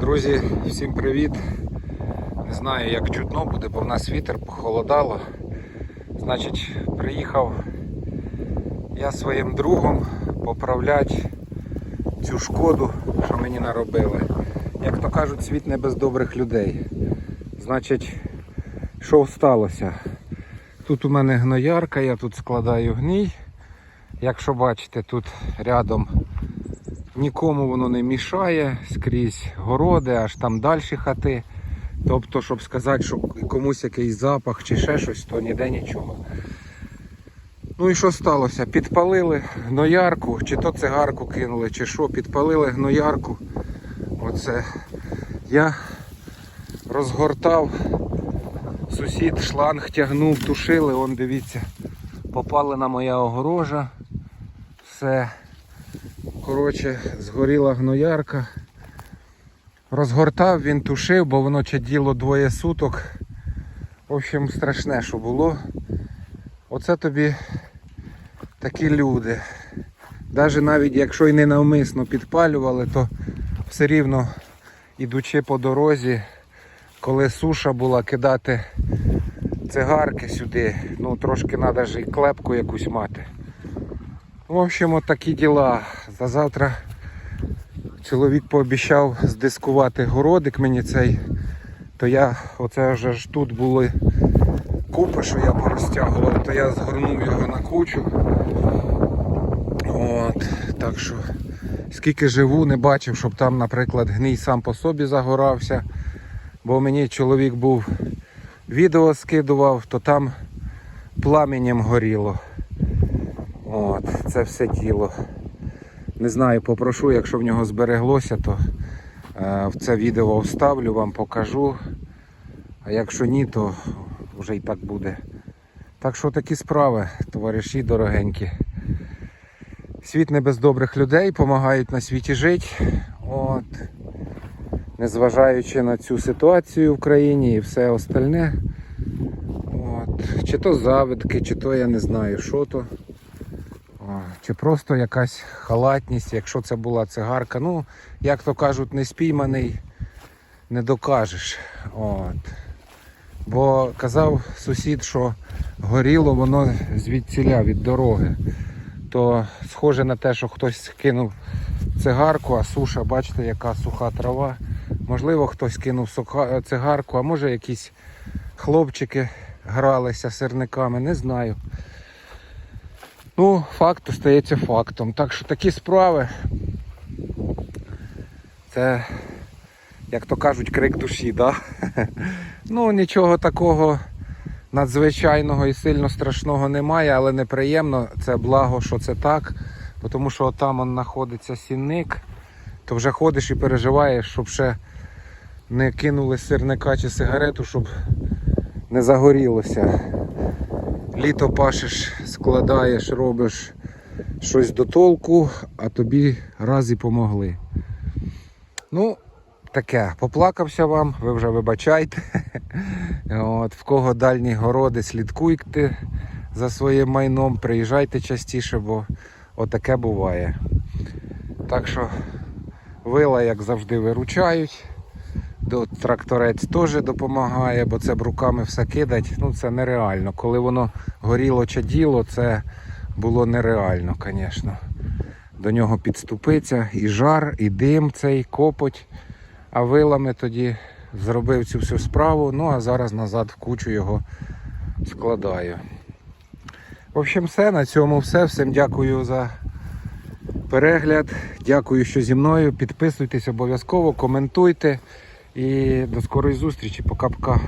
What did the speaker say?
Друзі, всім привіт! Не знаю як чутно буде, бо в нас вітер похолодало. Значить, приїхав я своїм другом поправляти цю шкоду, що мені наробили. Як то кажуть, світ не без добрих людей. Значить, що сталося? Тут у мене гноярка, я тут складаю гній. Якщо бачите, тут рядом нікому воно не мішає, скрізь городи, аж там далі хати. Тобто, щоб сказати, що комусь якийсь запах чи ще щось, то ніде нічого. Ну і що сталося? Підпалили гноярку, чи то цигарку кинули, чи що, підпалили гноярку. Оце я розгортав, сусід шланг тягнув, тушили, он дивіться, попалена моя огорожа. Все. Коротше, згоріла гноярка. Розгортав, він тушив, бо воно чаділо двоє суток. В общем, страшне, що було. Оце тобі такі люди. Навіть навіть якщо й не навмисно підпалювали, то все рівно, ідучи по дорозі, коли суша була, кидати цигарки сюди, ну трошки треба ж і клепку якусь мати. В общем, от такі діла. За завтра чоловік пообіцяв здискувати городик мені цей. То я, оце вже ж тут були купи, що я порозтягував, то я згорнув його на кучу. От, так що скільки живу, не бачив, щоб там, наприклад, гній сам по собі загорався. Бо мені чоловік був відео скидував, то там пламенем горіло. От, це все тіло. Не знаю, попрошу, якщо в нього збереглося, то е, в це відео вставлю, вам покажу. А якщо ні, то вже і так буде. Так що такі справи, товариші дорогенькі. Світ не без добрих людей, допомагають на світі жити. От. Незважаючи на цю ситуацію в країні і все остальне. От. Чи то завидки, чи то я не знаю, що то. Чи просто якась халатність, якщо це була цигарка. Ну, як то кажуть, не спійманий, не докажеш. От. Бо казав сусід, що горіло воно звідціля від дороги. То схоже на те, що хтось кинув цигарку, а суша, бачите, яка суха трава. Можливо, хтось кинув суха- цигарку, а може якісь хлопчики гралися сирниками, не знаю. Ну, факт остається фактом. Так що такі справи. Це, як то кажуть, крик душі, да? Ну, нічого такого надзвичайного і сильно страшного немає, але неприємно. Це благо, що це так. Тому що там он знаходиться сінник, то вже ходиш і переживаєш, щоб ще не кинули сирника чи сигарету, щоб не загорілося літо пашеш, складаєш, робиш щось до толку, а тобі раз і помогли. Ну, таке, поплакався вам, ви вже вибачайте. От, в кого дальні городи, слідкуйте за своїм майном, приїжджайте частіше, бо отаке буває. Так що вила, як завжди, виручають. Тракторець теж допомагає, бо це б руками все кидать. Ну це нереально. Коли воно горіло чаділо, це було нереально, звісно. До нього підступиться і жар, і дим цей копоть. А вилами тоді зробив цю всю справу. Ну а зараз назад в кучу його складаю. В общем, все. На цьому все. Всім дякую за перегляд. Дякую, що зі мною. Підписуйтесь обов'язково, коментуйте. І до скорої зустрічі. Пока-пока.